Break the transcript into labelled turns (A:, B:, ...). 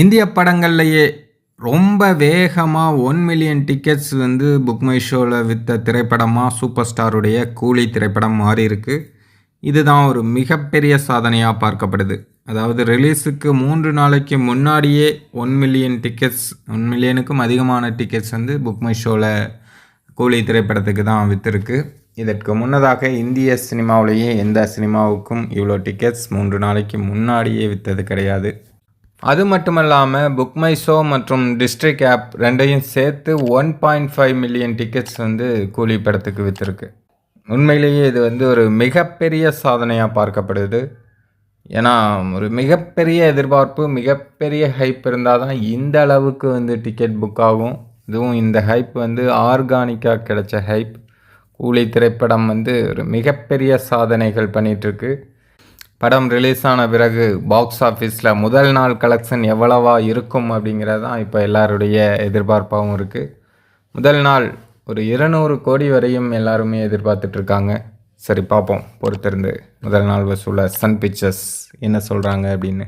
A: இந்திய படங்கள்லையே ரொம்ப வேகமாக ஒன் மில்லியன் டிக்கெட்ஸ் வந்து புக் மை ஷோவில் விற்ற திரைப்படமாக சூப்பர் ஸ்டாருடைய கூலி திரைப்படம் மாறி இருக்கு. இதுதான் ஒரு மிகப்பெரிய சாதனையாக பார்க்கப்படுது. அதாவது ரிலீஸுக்கு மூன்று நாளைக்கு முன்னாடியே ஒன் மில்லியன் டிக்கெட்ஸ் ஒன் மில்லியனுக்கும் அதிகமான டிக்கெட்ஸ் வந்து புக் மை ஷோவில் கூலி திரைப்படத்துக்கு தான் விற்றுருக்கு இதற்கு முன்னதாக இந்திய சினிமாவிலேயே எந்த சினிமாவுக்கும் இவ்வளோ டிக்கெட்ஸ் மூன்று நாளைக்கு முன்னாடியே விற்றது கிடையாது. அது மட்டுமல்லாமல் புக் மை ஷோ மற்றும் டிஸ்ட்ரிக் ஆப் ரெண்டையும் சேர்த்து one point five million tickets வந்து கூலி படத்துக்கு விற்றுருக்கு உண்மையிலேயே இது வந்து ஒரு மிகப்பெரிய சாதனையாக பார்க்கப்படுது. ஏன்னா ஒரு மிகப்பெரிய எதிர்பார்ப்பு மிகப்பெரிய ஹைப் இருந்தால் தான் இந்த அளவுக்கு வந்து டிக்கெட் புக் ஆகும். இதுவும் இந்த ஹைப் வந்து ஆர்கானிக்காக கிடைச்ச ஹைப் கூலி திரைப்படம் வந்து ஒரு மிகப்பெரிய சாதனைகள் பண்ணிகிட்ருக்கு படம் ரிலீஸ் ஆன பிறகு பாக்ஸ் ஆஃபீஸில் முதல் நாள் கலெக்ஷன் எவ்வளவா இருக்கும் அப்படிங்கிறது தான் இப்போ எல்லாருடைய எதிர்பார்ப்பாகவும் இருக்குது முதல் நாள் ஒரு இருநூறு கோடி வரையும் எல்லாருமே எதிர்பார்த்துட்ருக்காங்க சரி பார்ப்போம். பொறுத்திருந்து முதல் நாள் வசூலில் சன் பிக்சர்ஸ் என்ன சொல்கிறாங்க அப்படின்னு.